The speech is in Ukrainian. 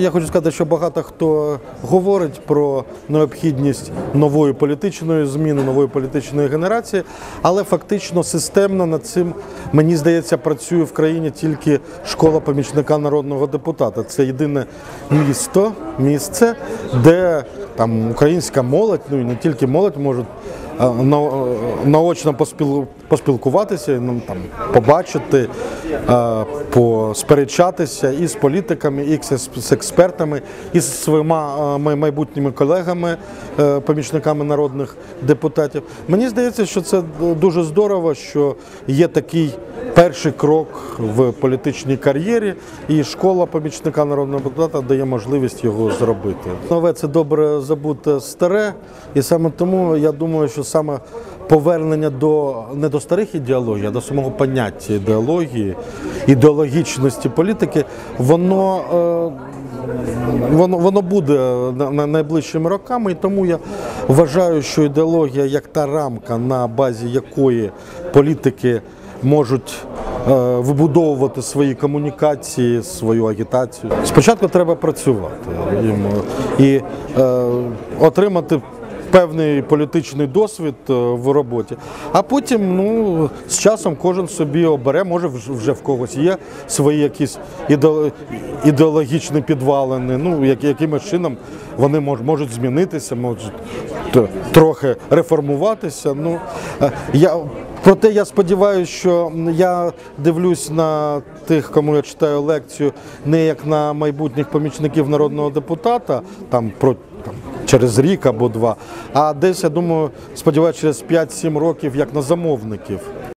Я хочу сказати, що багато хто говорить про необхідність нової політичної зміни, нової політичної генерації, але фактично системно над цим, мені здається, працює в країні тільки школа помічника народного депутата. Це єдине місто, місце, де там українська молодь, ну і не тільки молодь, можуть е, е, наочно поспіл- поспілкуватися, ну, там, побачити, е, посперечатися і з політиками, і з експертами, і з своїми майбутніми колегами, помічниками народних депутатів. Мені здається, що це дуже здорово, що є такий перший крок в політичній кар'єрі, і школа помічника народного депутата дає можливість його зробити. Нове це добре забуте старе, і саме тому я думаю, що саме повернення до не до старих ідеологій, а до самого поняття ідеології, ідеологічності політики, воно. е, Воно, воно буде на- на найближчими роками, і тому я вважаю, що ідеологія як та рамка, на базі якої політики можуть вибудовувати свої комунікації, свою агітацію. Спочатку треба працювати і е, отримати певний політичний досвід е, в роботі. А потім, ну, з часом кожен собі обере, може вже в когось є свої якісь ідеологічні підвалини. Ну, якимось чином вони можуть змінитися, можуть трохи реформуватися. Ну, е, я, проте я сподіваюся, що я дивлюсь на тих, кому я читаю лекцію, не як на майбутніх помічників народного депутата, там про через рік або два, а десь, я думаю, сподіваюся, через 5-7 років як на замовників.